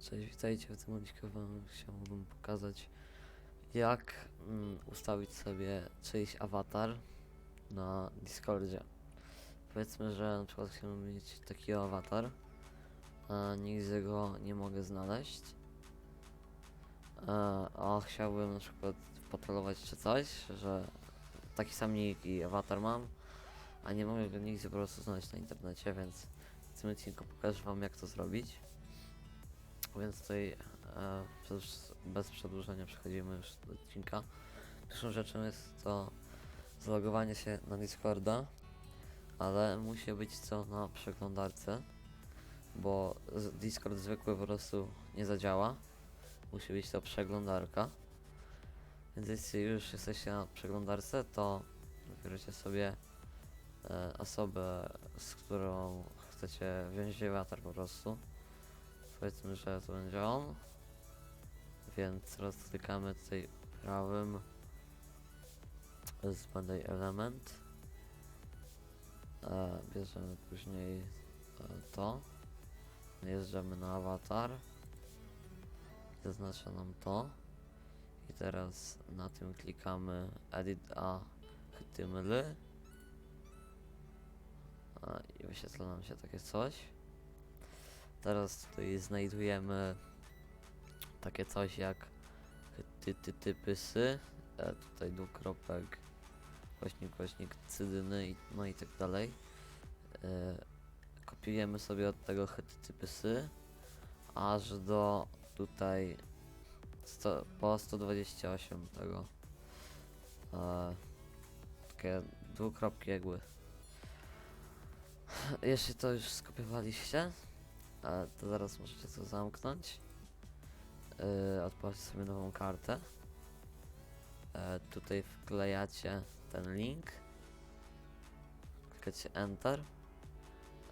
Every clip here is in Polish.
Cześć, witajcie. W tym odcinku wam chciałbym pokazać jak mm, ustawić sobie czyjś awatar na Discordzie. Powiedzmy, że na przykład chciałbym mieć taki awatar, a nigdzie go nie mogę znaleźć. E, a chciałbym na przykład patrolować czy coś, że taki sam nick i awatar mam, a nie mogę go nigdzie po prostu znaleźć na internecie, więc w tym odcinku pokażę wam jak to zrobić. Więc tutaj e, bez przedłużenia przechodzimy już do odcinka. Pierwszą rzeczą jest to zalogowanie się na Discorda, ale musi być co na przeglądarce, bo Discord zwykły po prostu nie zadziała. Musi być to przeglądarka. Więc jeśli już jesteście na przeglądarce, to wybierzecie sobie e, osobę, z którą chcecie wziąć awatar po prostu. Powiedzmy, że to będzie on. Więc teraz klikamy tutaj prawym z bandai element. E, bierzemy później e, to. Jeżdżamy na awatar. Zaznacza nam to. I teraz na tym klikamy edit a HTML. A, I wyświetla nam się takie coś. Teraz tutaj znajdujemy takie coś jak ty, ty, typysy, e, tutaj dwukropek, kośnik, kośnik, cydyny, i, no i tak dalej. E, kopiujemy sobie od tego typysy aż do tutaj po 128 tego. E, takie dwukropki jakby. Jeśli to już skopiowaliście, e, to zaraz możecie to zamknąć. Yy, odpalacie sobie nową kartę. E, tutaj wklejacie ten link. Klikacie Enter.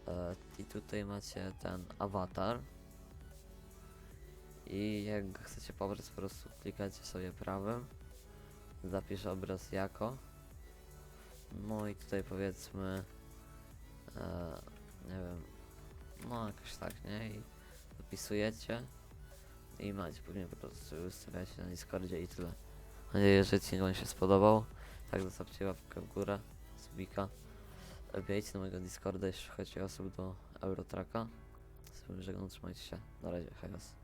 E, I tutaj macie ten awatar. I jak chcecie pobrać, po prostu klikacie sobie prawym. Zapisz obraz jako. No i tutaj powiedzmy, e, nie wiem, no jakoś tak, nie? I dopisujecie i macie później po prostu ustawiacie na Discordzie i tyle. Mam nadzieję, że odcinek wam się spodobał. Tak, zostawcie łapkę w górę, subika. Wbijajcie na mojego Discorda, jeśli chodzi o osób do Eurotraka. Z tym żegnam, trzymajcie się. Na razie, hejos.